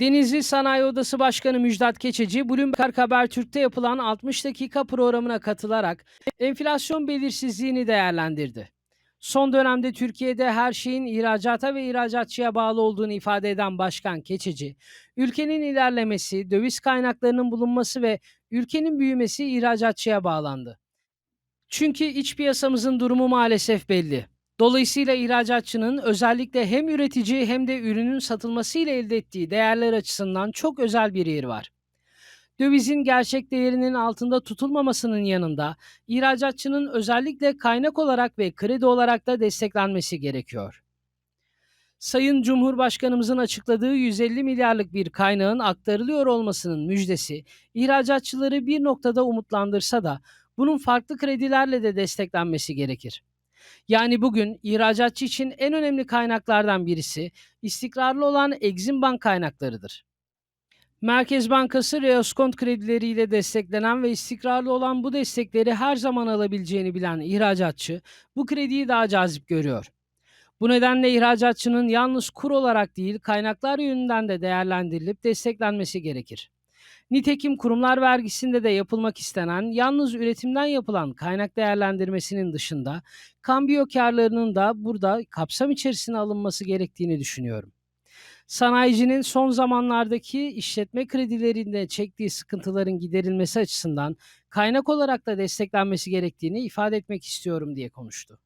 Denizli Sanayi Odası Başkanı Müjdat Keçeci, Bloomberg Habertürk'te yapılan 60 dakika programına katılarak enflasyon belirsizliğini değerlendirdi. Son dönemde Türkiye'de her şeyin ihracata ve ihracatçıya bağlı olduğunu ifade eden Başkan Keçeci, ülkenin ilerlemesi, döviz kaynaklarının bulunması ve ülkenin büyümesi ihracatçıya bağlandı. Çünkü iç piyasamızın durumu maalesef belli. Dolayısıyla ihracatçının özellikle hem üretici hem de ürünün satılmasıyla elde ettiği değerler açısından çok özel bir yeri var. Dövizin gerçek değerinin altında tutulmamasının yanında ihracatçının özellikle kaynak olarak ve kredi olarak da desteklenmesi gerekiyor. Sayın Cumhurbaşkanımızın açıkladığı 150 milyarlık bir kaynağın aktarılıyor olmasının müjdesi ihracatçıları bir noktada umutlandırsa da bunun farklı kredilerle de desteklenmesi gerekir. Yani bugün ihracatçı için en önemli kaynaklardan birisi istikrarlı olan Exim Bank kaynaklarıdır. Merkez Bankası reoskont kredileriyle desteklenen ve istikrarlı olan bu destekleri her zaman alabileceğini bilen ihracatçı bu krediyi daha cazip görüyor. Bu nedenle ihracatçının yalnız kur olarak değil kaynaklar yönünden de değerlendirilip desteklenmesi gerekir. Nitekim kurumlar vergisinde de yapılmak istenen yalnız üretimden yapılan kaynak değerlendirmesinin dışında kambiyo karlarının da burada kapsam içerisine alınması gerektiğini düşünüyorum. Sanayicinin son zamanlardaki işletme kredilerinde çektiği sıkıntıların giderilmesi açısından kaynak olarak da desteklenmesi gerektiğini ifade etmek istiyorum diye konuştu.